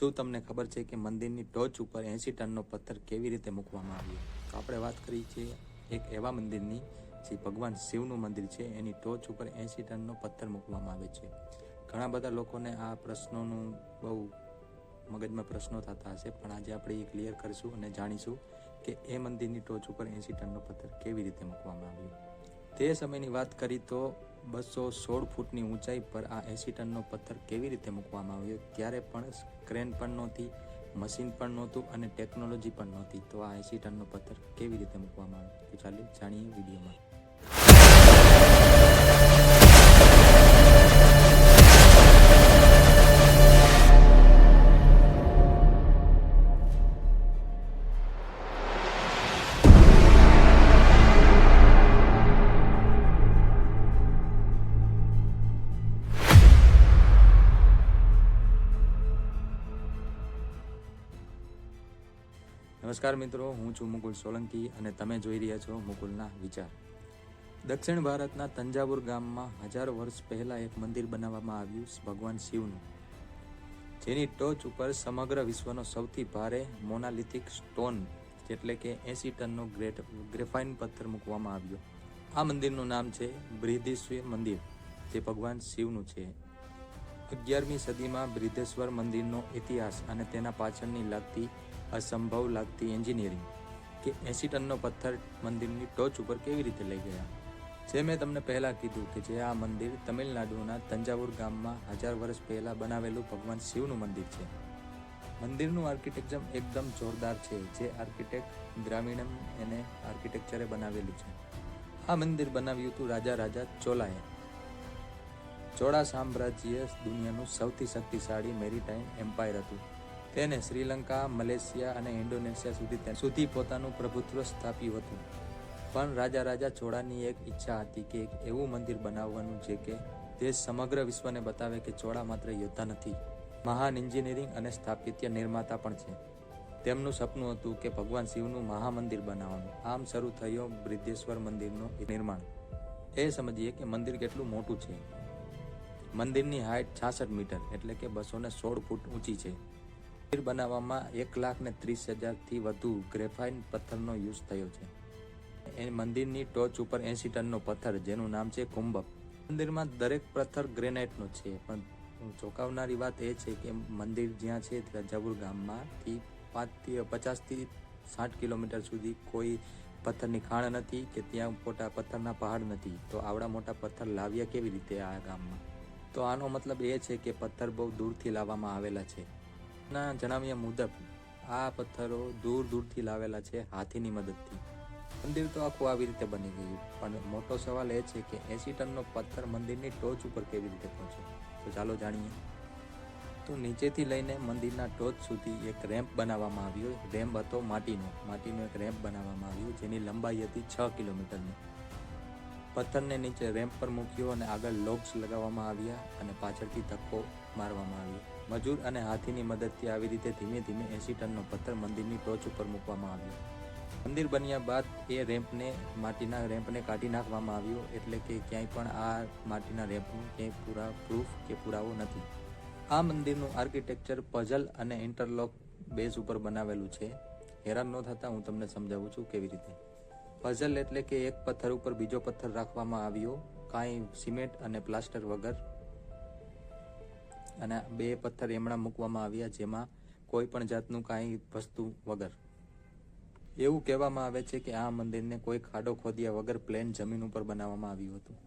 શું તમને ખબર છે કે મંદિરની ટોચ ઉપર એંસી ટનનો પથ્થર કેવી રીતે મૂકવામાં આવ્યો? તો આપણે વાત કરી છે એક એવા મંદિરની જે ભગવાન શિવનું મંદિર છે. એની ટોચ ઉપર એંસી ટનનો પથ્થર મૂકવામાં આવે છે. ઘણા બધા લોકોને આ પ્રશ્નોનું બહુ મગજમાં પ્રશ્નો થતા હશે, પણ આજે આપણે એ ક્લિયર કરીશું અને જાણીશું કે એ મંદિરની ટોચ ઉપર એંસી ટનનો પથ્થર કેવી રીતે મૂકવામાં આવ્યો. તે સમયની વાત કરી તો બસો સોળ ફૂટની ઊંચાઈ પર આ એંસી ટનનો પથ્થર કેવી રીતે મૂકવામાં આવ્યો? ત્યારે પણ ક્રેન પણ નહોતી, મશીન પણ નહોતું અને ટેકનોલોજી પણ નહોતી. તો આ એંસી ટનનો પથ્થર કેવી રીતે મૂકવામાં આવ્યો? તો ચાલો જાણીએ વિડીયોમાં. નમસ્કાર મિત્રો, હું છું મુકુલ સોલંકી અને તમે જોઈ રહ્યા છો મુકુલના વિચાર. દક્ષિણ ભારતના તંજાવુર ગામમાં હજારો વર્ષ પહેલાં એક મંદિર બનાવવામાં આવ્યું ભગવાન શિવનું. જેની ટોચ ઉપર સમગ્ર વિશ્વનો સૌથી ભારે મોનાલિથિક સ્ટોન એટલે કે એસી ટનનો ગ્રેટ, ગ્રેફાઇન પથ્થર મૂકવામાં આવ્યો. આ મંદિરનું નામ છે બૃહદીશ્વર મંદિર, જે ભગવાન શિવનું છે. અગિયારમી સદીમાં બ્રિધેશ્વર મંદિરનો ઇતિહાસ અને તેના પાછળની લાગતી અસંભવ લાગતી એન્જિનિયરિંગ કે એંસી ટનનો પથ્થર મંદિરની ટોચ ઉપર કેવી રીતે લઈ ગયા? જે મેં તમને પહેલાં કીધું કે જે આ મંદિર તમિલનાડુના તંજાવુર ગામમાં હજાર વર્ષ પહેલાં બનાવેલું ભગવાન શિવનું મંદિર છે. મંદિરનું આર્કિટેક્ચર એકદમ જોરદાર છે, જે આર્કિટેક્ટ ગ્રામીણમ એને આર્કિટેક્ચરે બનાવેલું છે. આ મંદિર બનાવ્યું હતું રાજા રાજા ચોલાએ. ચોળા સામ્રાજ્ય દુનિયાનું સૌથી શક્તિશાળી મેરીટાઈમ એમ્પાયર હતું. તેને શ્રીલંકા, મલેશિયા અને ઇન્ડોનેશિયા સુધી સુધી પોતાનું પ્રભુત્વ સ્થાપ્યું હતું. પણ રાજા રાજા ચોળાની એક ઈચ્છા હતી કે એક એવું મંદિર બનાવવાનું છે કે તે સમગ્ર વિશ્વને બતાવે કે ચોળા માત્ર યોદ્ધા નથી. મહાન એન્જિનિયરિંગ અને સ્થાપત્ય નિર્માતા પણ છે. તેમનું સપનું હતું કે ભગવાન શિવનું મહામંદિર બનાવવાનું. આમ શરૂ થયો બૃદ્ધેશ્વર મંદિરનું નિર્માણ. એ સમજીએ કે મંદિર કેટલું મોટું છે. મંદિરની હાઇટ છાસઠ મીટર, એટલે કે બસો સોળ ફૂટ ઊંચી છે. મંદિર બનાવવામાં એક લાખ ને ત્રીસ હજારથી વધુ ગ્રેફાઇન પથ્થરનો યુઝ થયો છે. એ મંદિરની ટોચ ઉપર એંસી ટનનો પથ્થર, જેનું નામ છે કુંભક. મંદિરમાં દરેક પથ્થર ગ્રેનાઇટનો છે, પણ ચોંકાવનારી વાત એ છે કે મંદિર જ્યાં છે ત્યાં જબુર ગામમાંથી પાંચથી પચાસથી સાઠ કિલોમીટર સુધી કોઈ પથ્થરની ખાણ નથી કે ત્યાં મોટા પથ્થરના પહાડ નથી. તો આવડા મોટા પથ્થર લાવ્યા કેવી રીતે આ ગામમાં? તો આનો મતલબ એ છે કે પથ્થર બહુ દૂરથી લાવવામાં આવેલા છે. ના જણાવ્યા મુજબ આ પથ્થરો દૂર દૂરથી લાવેલા છે હાથીની મદદથી. મંદિર તો આખું આવી રીતે બની ગયું, પણ મોટો સવાલ એ છે કે એસી ટનનો પથ્થર મંદિરની ટોચ ઉપર કેવી રીતે પહોંચ્યો? તો ચાલો જાણીએ. તો નીચેથી લઈને મંદિરના ટોચ સુધી એક રેમ્પ બનાવવામાં આવ્યો. રેમ્પ હતો માટીનો. માટીનો એક રેમ્પ બનાવવામાં આવ્યો, જેની લંબાઈ હતી છ કિલોમીટરની. પથ્થરને નીચે રેમ્પ પર મૂક્યો અને આગળ લોક્સ લગાવવામાં આવ્યા અને પાછળથી ધક્કો મારવામાં આવ્યો. મજૂર અને હાથીની મદદથી આવી રીતે ધીમે ધીમે એસી ટનનો પથ્થર મંદિરની ટોચ ઉપર મૂકવામાં આવ્યો. મંદિર બન્યા બાદ એ રેમ્પને, માટીના રેમ્પને કાઢી નાખવામાં આવ્યો એટલે કે ક્યાંય પણ આ માટીના રેમ્પનું ક્યાંય પૂરા પ્રૂફ કે પુરાવો નથી. આ મંદિરનું આર્કિટેક્ચર પઝલ અને ઇન્ટરલોક બેઝ ઉપર બનાવેલું છે. હેરાન ન થતાં હું તમને સમજાવું છું કેવી રીતે. પઝલ એટલે કે એક પથ્થર ઉપર બીજો પથ્થર રાખવામાં આવ્યો, કાંઈ સિમેન્ટ અને પ્લાસ્ટર વગર. અને બે પથ્થર એમણા મૂકવામાં આવ્યા જેમાં કોઈ પણ જાતનું કાંઈ વસ્તુ વગર. એવું કહેવામાં આવે છે કે આ મંદિરને કોઈ ખાડો ખોદ્યા વગર પ્લેન જમીન ઉપર બનાવવામાં આવ્યું હતું.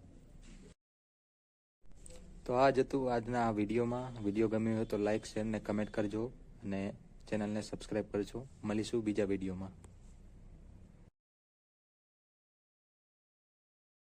તો આ જ હતું આજના આ વિડીયોમાં. વીડિયો ગમ્યો હોય તો લાઇક શેર ને કમેન્ટ કરજો અને ચેનલને સબસ્ક્રાઈબ કરજો. મળીશું બીજા વિડીયોમાં.